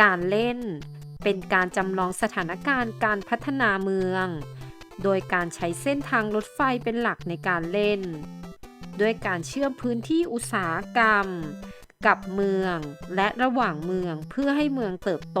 การเล่น เป็นการจำลองสถานการณ์การพัฒนาเมือง โดยการใช้เส้นทางรถไฟเป็นหลักในการเล่น ด้วยการเชื่อมพื้นที่อุตสาหกรรม กับเมืองและระหว่างเมืองเพื่อให้เมืองเติบโต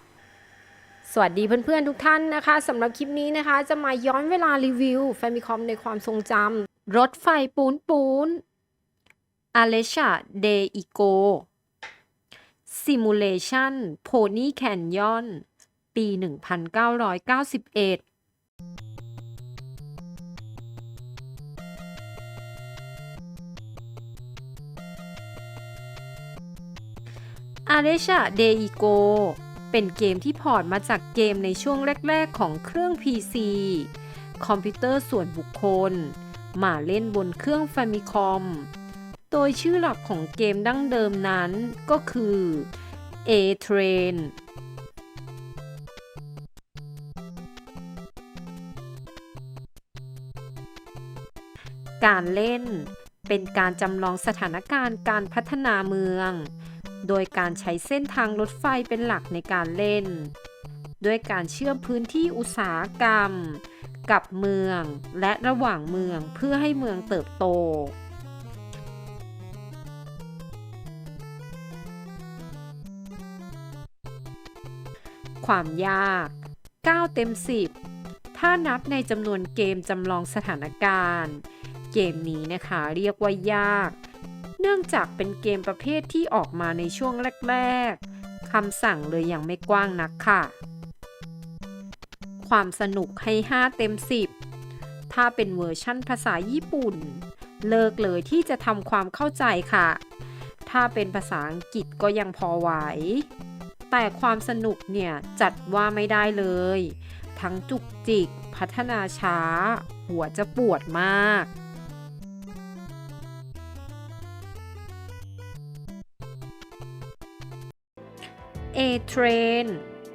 สวัสดีเพื่อนๆทุกท่านนะคะสำหรับคลิปนี้นะคะ จะมาย้อนเวลารีวิว f a m i c o m ในความทรงจำรถไฟปูนปูน a l e s h a de Igo Simulation Pony Canyon ปี 1991 a l e s h a de Igo เป็นเกมที่พอร์ตมาจากเกมในช่วงแรก ๆ ของเครื่อง PC คอมพิวเตอร์ส่วนบุคคล มาเล่นบนเครื่อง Famicom โดยชื่อหลักของเกมดั้งเดิมนั้นก็คือ A-Train การเล่นเป็นการจำลองสถานการณ์การพัฒนาเมือง โดยการใช้เส้นทางรถไฟเป็นหลักในการเล่น ด้วยการเชื่อมพื้นที่อุตสาหกรรม กับเมืองและระหว่างเมืองเพื่อให้เมืองเติบโต ความยาก 9 เต็ม 10 ถ้านับในจำนวนเกมจำลองสถานการณ์ เกมนี้นะคะเรียกว่ายาก เนื่องจากเป็นเกมประเภทที่ออกมาในช่วงแรก ๆ คำสั่งเลยยังไม่กว้างนักค่ะ ความสนุกให้ 5 เต็ม 10 ถ้าเป็นเวอร์ชั่นภาษาญี่ปุ่น เลิกเลยที่จะทำความเข้าใจค่ะ ถ้าเป็นภาษาอังกฤษก็ยังพอไหว แต่ความสนุกเนี่ยจัดว่าไม่ได้เลย ทั้งจุกจิก พัฒนาช้า หัวจะปวดมาก A-Train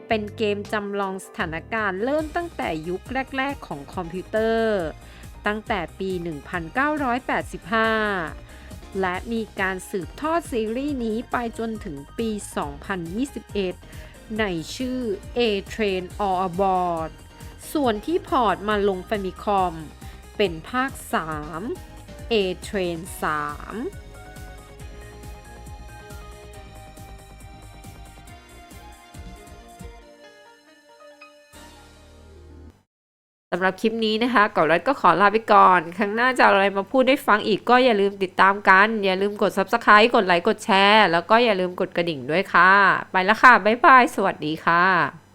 เป็นเกมจำลองสถานการณ์เริ่มตั้งแต่ยุคแรก ๆ ของคอมพิวเตอร์ ตั้งแต่ปี 1985 และมีการสืบทอดซีรีส์นี้ไปจนถึงปี 2021 ในชื่อ A-Train All Aboard ส่วนที่พอร์ตมาลง Famicom เป็นภาค 3 A-Train 3 สำหรับคลิปนี้นะคะกอนรัดก็ขอลาไปก่อน ครั้งหน้าจะอาอะไรมาพูดได้ฟังอีกก็อย่าลืมติดตามกัน อย่าลืมกด Subscribe กดไลค์กดแชร์ แล้วก็อย่าลืมกดกระดิ่งด้วยค่ะ ไปแล้วค่ะ บ๊ายบาย สวัสดีค่ะ